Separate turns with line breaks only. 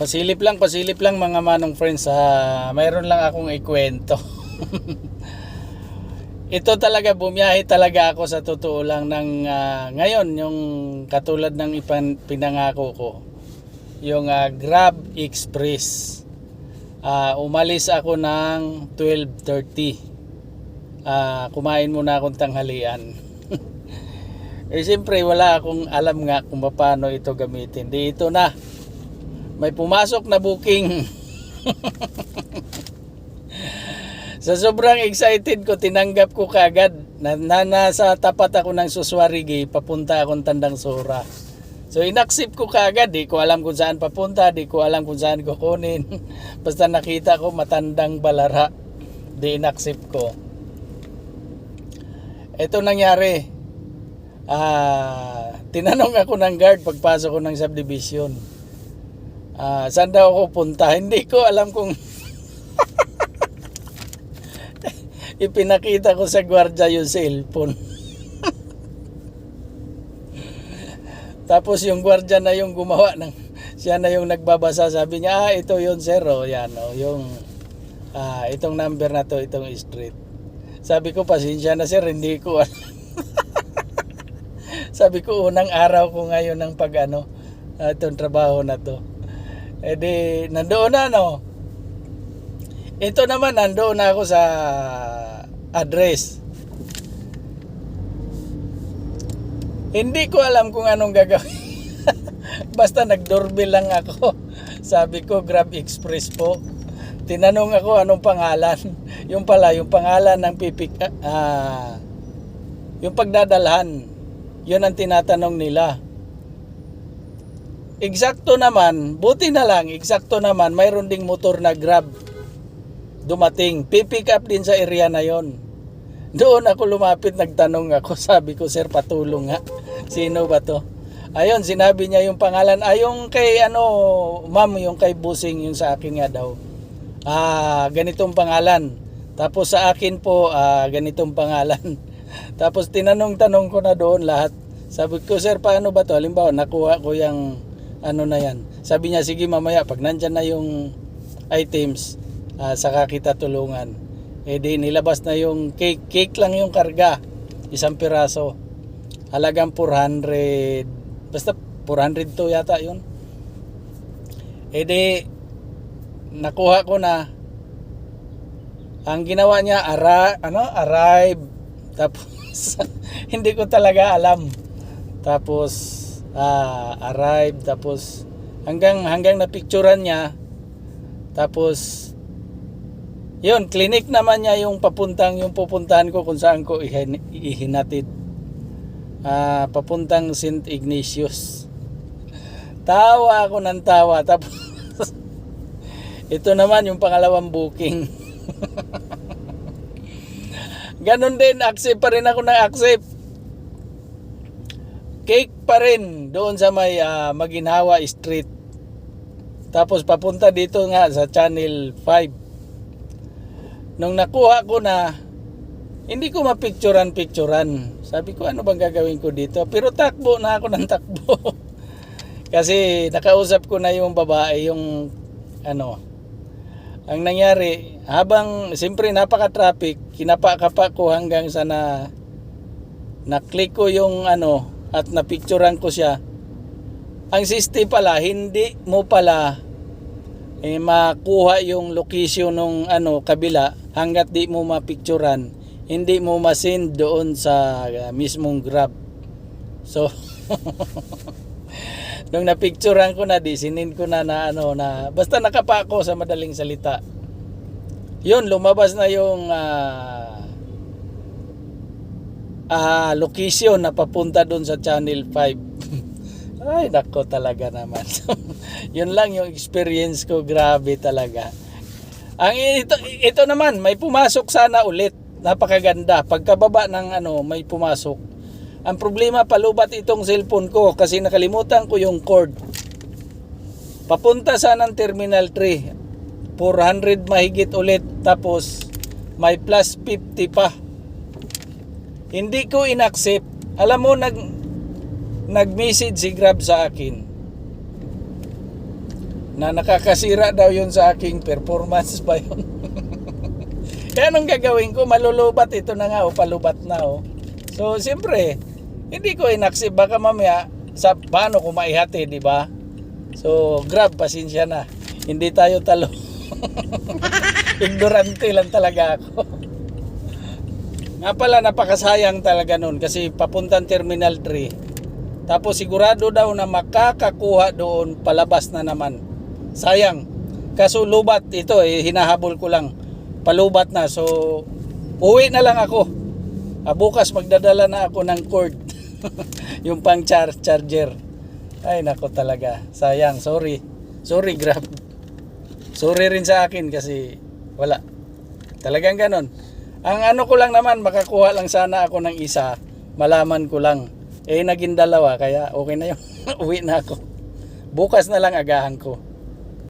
Pasilip lang, pasilip lang mga manong friends. Ah, mayroon lang akong ikwento. Ito talaga, bumiyahe talaga ako sa totoo lang ng ah, ngayon, yung katulad ng ipan, pinangako ko. Yung ah, Grab Express. Ah, umalis ako ng 12.30. Ah, kumain muna akong tanghalian. eh siyempre wala akong alam nga kung paano ito gamitin. Di ito na. May pumasok na booking. Sa sobrang excited ko, tinanggap ko kagad na, na nasa tapat ako ng Suswarigi, papunta akong Tandang Sura. So inaksip ko kagad, di ko alam kung saan papunta, di ko alam kung saan kukunin. Basta nakita ko matandang balara, di inaksip ko. Ito nangyari. Ah, tinanong ako ng guard pagpasok ko ng subdivision. Ah, saan daw ako punta? Hindi ko alam kung ipinakita ko sa gwardiya yung cellphone. Tapos yung gwardiya na yung gumawa ng siya na yung nagbabasa sabi niya ah ito yun sir oh yan oh yung ah itong number na to itong street. Sabi ko pasensya na sir hindi ko. Sabi ko unang araw ko ngayon ng pag ano ah, itong trabaho na to. Eh di nandoon na no. Ito naman nandoon na ako sa address. Hindi ko alam kung anong gagawin. Basta nag-doorbell lang ako. Sabi ko, Grab Express po. Tinanong ako anong pangalan. Yung pala, yung pangalan ng pipik... ah yung pagdadalhan. Yun ang tinatanong nila. Eksakto naman, buti na lang, eksakto naman, mayroon ding motor na Grab dumating. Pipick up din sa area na yon. Doon ako lumapit, nagtanong ako. Sabi ko, sir, patulong nga. Sino ba to? Ayun, sinabi niya yung pangalan. Ay, yung kay, ano, ma'am, yung kay Busing, yung sa akin nga daw. Ah, ganitong pangalan. Tapos sa akin po, ah, ganitong pangalan. Tapos tinanong-tanong ko na doon lahat. Sabi ko, sir, paano ba to? Halimbawa, nakuha ko yung ano na yan. Sabi niya, sige mamaya, pag nandyan na yung items, ah, saka kita tulungan. Eh di nilabas na yung cake. Cake lang yung karga. Isang piraso. Halagang 400. Basta 400 to yata yun. Eh di nakuha ko na ang ginawa niya ara ano arrive tapos hindi ko talaga alam tapos ah, arrive tapos hanggang hanggang napicturan niya tapos yun, clinic naman niya yung papuntang yung pupuntahan ko kung saan ko ihin- ihinatid. Ah, papuntang St. Ignatius. Tawa ako ng tawa. Tapos, ito naman yung pangalawang booking. Ganon din, accept pa rin ako ng accept. Cake pa rin doon sa may ah, Maginhawa Street. Tapos papunta dito nga sa Channel 5 nung nakuha ko na hindi ko mapicturan-picturan. Sabi ko, ano bang gagawin ko dito? Pero takbo na ako ng takbo. Kasi nakausap ko na yung babae, yung ano. Ang nangyari, habang siyempre napaka-traffic, kinapa-kapa ko hanggang sa na na-click ko yung ano at napicturan ko siya. Ang system pala, hindi mo pala eh, makuha yung location ng ano kabila hanggat di mo mapicturan hindi mo masend doon sa uh, mismong grab so nung napicturan ko na di sinin ko na na ano na basta nakapako sa madaling salita yun lumabas na yung ah ah, location na papunta doon sa channel 5 ay, nako talaga naman. Yun lang yung experience ko. Grabe talaga. Ang ito, ito naman, may pumasok sana ulit. Napakaganda. Pagkababa ng ano, may pumasok. Ang problema, palubat itong cellphone ko kasi nakalimutan ko yung cord. Papunta sana ng Terminal 3. 400 mahigit ulit. Tapos, may plus 50 pa. Hindi ko inaccept. Alam mo, nag, nag-message si Grab sa akin. na nakakasira daw yun sa aking performance ba yun? Kaya anong gagawin ko? Malulubat ito na nga o palubat na o. So, siyempre, hindi ko inaksip. Baka mamaya, sa paano ko maihati, di ba? So, grab, pasensya na. Hindi tayo talo. Ignorante lang talaga ako. Nga pala, napakasayang talaga nun kasi papuntang Terminal 3. Tapos sigurado daw na makakakuha doon palabas na naman. Sayang. Kaso lubat ito eh, hinahabol ko lang. Palubat na. So, uwi na lang ako. Ah, bukas magdadala na ako ng cord. yung pang char charger. Ay, nako talaga. Sayang. Sorry. Sorry, Grab. Sorry rin sa akin kasi wala. Talagang ganon. Ang ano ko lang naman, makakuha lang sana ako ng isa. Malaman ko lang. Eh, naging dalawa. Kaya okay na yun. Uwi na ako. Bukas na lang agahan ko.